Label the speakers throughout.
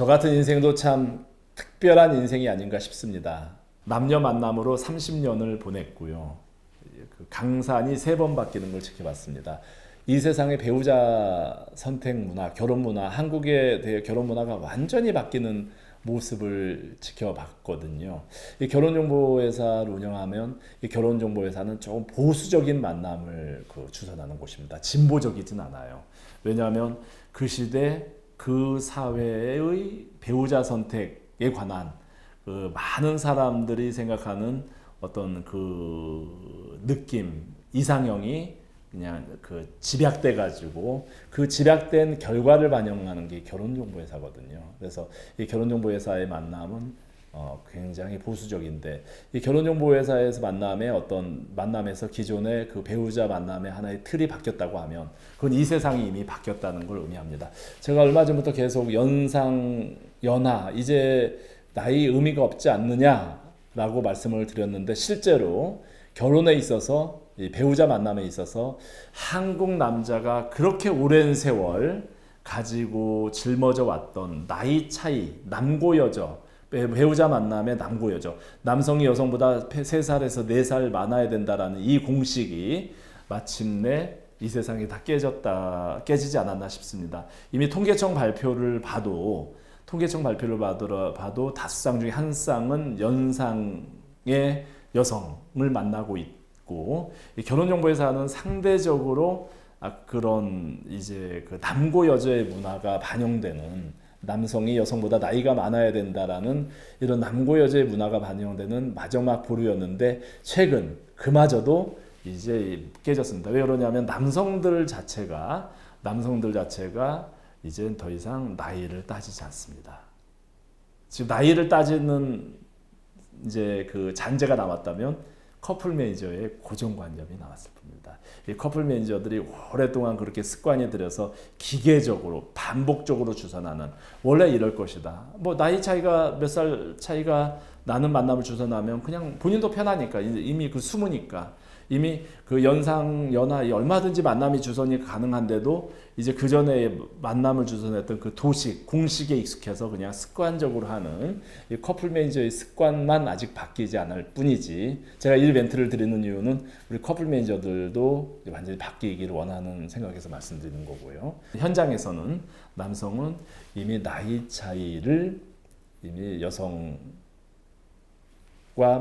Speaker 1: 저 같은 인생도 참 특별한 인생이 아닌가 싶습니다. 남녀 만남으로 30년을 보냈고요. 그 강산이 세 번 바뀌는 걸 지켜봤습니다. 이 세상의 배우자 선택 문화, 결혼 문화, 한국에 대해 결혼 문화가 완전히 바뀌는 모습을 지켜봤거든요. 이 결혼정보회사를 운영하면 이 결혼정보회사는 조금 보수적인 만남을 그 주선하는 곳입니다. 진보적이진 않아요. 왜냐하면 그 시대 그 사회의 배우자 선택에 관한 그 많은 사람들이 생각하는 어떤 그 느낌 이상형이 그냥 그 집약돼 가지고 그 집약된 결과를 반영하는 게 결혼정보회사거든요. 그래서 이 결혼정보회사의 만남은 어, 굉장히 보수적인데 이 결혼정보회사에서 만남의 어떤 만남에서 기존의 그 배우자 만남의 하나의 틀이 바뀌었다고 하면 그건 이 세상이 이미 바뀌었다는 걸 의미합니다. 제가 얼마 전부터 계속 연상 연하 이제 나이 의미가 없지 않느냐라고 말씀을 드렸는데 실제로 결혼에 있어서 이 배우자 만남에 있어서 한국 남자가 그렇게 오랜 세월 가지고 짊어져 왔던 나이 차이 남고여죠. 배우자 만남의 남고여죠. 남성이 여성보다 3살에서 4살 많아야 된다라는 이 공식이 마침내 이 세상이 다 깨졌다, 깨지지 않았나 싶습니다. 이미 통계청 발표를 봐도 통계청 발표를 봐도, 봐도 다섯 쌍 중에 한 쌍은 연상의 여성을 만나고 있고 결혼정보회사는 상대적으로 아, 그런 이제 그 남고 여자의 문화가 반영되는 남성이 여성보다 나이가 많아야 된다라는 이런 남고 여자의 문화가 반영되는 마지막 보루였는데 최근 그마저도 이제 깨졌습니다. 왜 그러냐면 남성들 자체가 남성들 자체가 이제 더 이상 나이를 따지지 않습니다. 지금 나이를 따지는 이제 그 잔재가 남았다면 커플 매니저의 고정관념이 나왔을 뿐입니다. 이 커플 매니저들이 오랫동안 그렇게 습관이 들여서 기계적으로 반복적으로 주선하는 원래 이럴 것이다. 뭐 나이 차이가 몇 살 차이가 나는 만남을 주선하면 그냥 본인도 편하니까 이미 그 숨으니까 이미 그 연상 연하 얼마든지 만남이 주선이 가능한데도 이제 그 전에 만남을 주선했던 그 도식 공식에 익숙해서 그냥 습관적으로 하는 이 커플 매니저의 습관만 아직 바뀌지 않을 뿐이지 제가 이 멘트를 드리는 이유는 우리 커플 매니저들도 완전히 바뀌기를 원하는 생각에서 말씀드리는 거고요 현장에서는 남성은 이미 나이 차이를 이미 여성과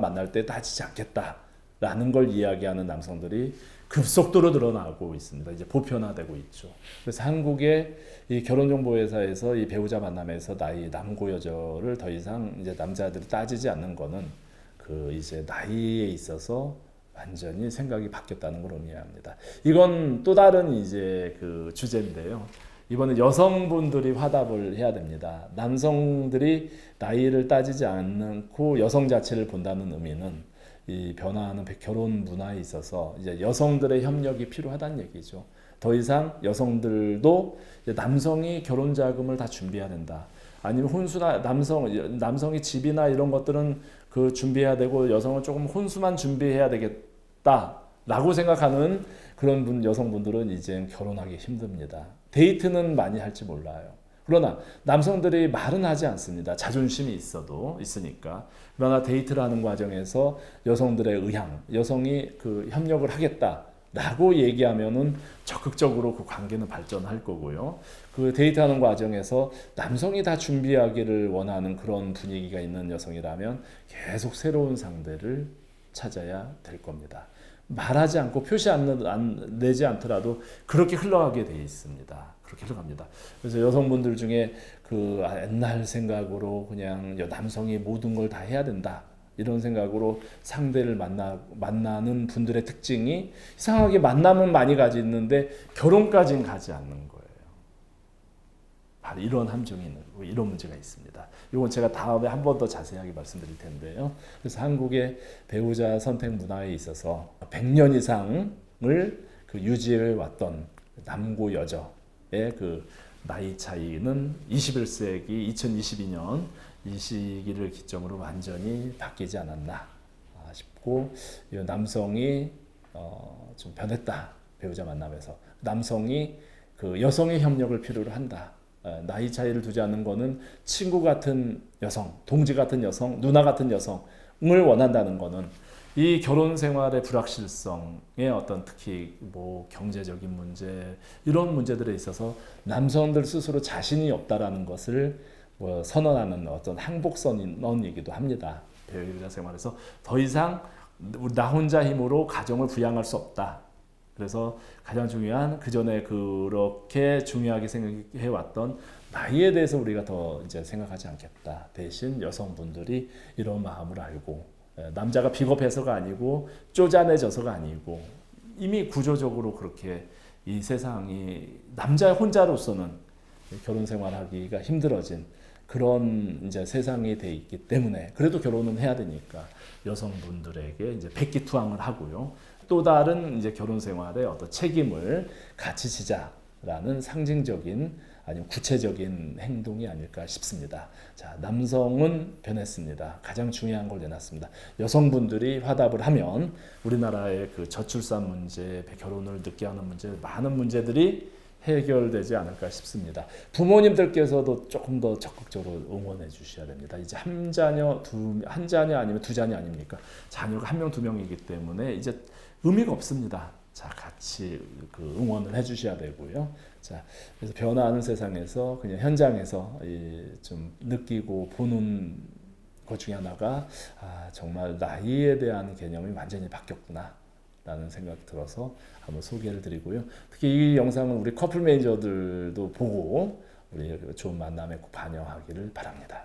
Speaker 1: 만날 때 따지지 않겠다. 라는 걸 이야기하는 남성들이 급속도로 늘어나고 있습니다. 이제 보편화되고 있죠. 그래서 한국의 이 결혼정보회사에서 이 배우자 만남에서 나이 남고 여자를 더 이상 이제 남자들이 따지지 않는 거는 그 이제 나이에 있어서 완전히 생각이 바뀌었다는 걸 의미합니다. 이건 또 다른 이제 그 주제인데요. 이번에 여성분들이 화답을 해야 됩니다. 남성들이 나이를 따지지 않고 여성 자체를 본다는 의미는 이 변화하는 결혼 문화에 있어서 이제 여성들의 협력이 필요하다는 얘기죠. 더 이상 여성들도 남성이 결혼 자금을 다 준비해야 된다. 아니면 혼수나 남성 남성이 집이나 이런 것들은 그 준비해야 되고 여성은 조금 혼수만 준비해야 되겠다라고 생각하는 그런 분 여성분들은 이제 결혼하기 힘듭니다. 데이트는 많이 할지 몰라요. 그러나 남성들이 말은 하지 않습니다. 자존심이 있어도 있으니까. 그러나 데이트를 하는 과정에서 여성들의 의향, 여성이 그 협력을 하겠다. 라고 얘기하면은 적극적으로 그 관계는 발전할 거고요. 그 데이트하는 과정에서 남성이 다 준비하기를 원하는 그런 분위기가 있는 여성이라면 계속 새로운 상대를 찾아야 될 겁니다. 말하지 않고 표시 안, 안 내지 않더라도 그렇게 흘러가게 돼 있습니다. 그렇게 흘러갑니다. 그래서 여성분들 중에 그 옛날 생각으로 그냥 남성이 모든 걸 다 해야 된다. 이런 생각으로 상대를 만나 만나는 분들의 특징이 이상하게 만남은 많이 가지는데 결혼까지는 가지 않는 거예요. 바로 이런 함정이 있는 이런 문제가 있습니다. 이건 제가 다음에 한 번 더 자세하게 말씀드릴 텐데요. 그래서 한국의 배우자 선택 문화에 있어서 100년 이상을 그 유지해 왔던 남고 여저의 그 나이 차이는 21세기 2022년 이 시기를 기점으로 완전히 바뀌지 않았나 싶고 남성이 어, 좀 변했다 배우자 만남에서 남성이 그 여성의 협력을 필요로 한다 에, 나이 차이를 두지 않는 거는 친구 같은 여성, 동지 같은 여성, 누나 같은 여성을 원한다는 거는 이 결혼 생활의 불확실성의 어떤 특히 뭐 경제적인 문제 이런 문제들에 있어서 남성들 스스로 자신이 없다라는 것을 뭐 선언하는 어떤 항복선언이기도 합니다. 배우자 생활에서 더 이상 나 혼자 힘으로 가정을 부양할 수 없다. 그래서 가장 중요한 그 전에 그렇게 중요하게 생각해 왔던 나이에 대해서 우리가 더 이제 생각하지 않겠다. 대신 여성분들이 이런 마음을 알고 예, 남자가 비겁해서가 아니고 쪼잔해져서가 아니고 이미 구조적으로 그렇게 이 세상이 남자 혼자로서는 결혼 생활하기가 힘들어진 그런 이제 세상이 돼 있기 때문에 그래도 결혼은 해야 되니까 여성분들에게 이제 백기투항을 하고요. 또 다른 이제 결혼 생활의 어떤 책임을 같이 지자라는 상징적인 아니면 구체적인 행동이 아닐까 싶습니다. 자, 남성은 변했습니다. 가장 중요한 걸 내놨습니다. 여성분들이 화답을 하면 우리나라의 그 저출산 문제, 결혼을 늦게 하는 문제, 많은 문제들이 해결되지 않을까 싶습니다. 부모님들께서도 조금 더 적극적으로 응원해 주셔야 됩니다. 이제 한 자녀, 두, 한 자녀 아니면 두 자녀 아닙니까? 자녀가 한 명, 두 명이기 때문에 이제 의미가 없습니다. 자, 같이 그 응원을 해 주셔야 되고요. 자, 그래서 변화하는 세상에서 그냥 현장에서 이좀 느끼고 보는 것 중에 하나가 아, 정말 나이에 대한 개념이 완전히 바뀌었구나. 라는 생각 들어서 한번 소개를 드리고요. 특히 이 영상은 우리 커플 매니저들도 보고 우리 좋은 만남에 꼭 반영하기를 바랍니다.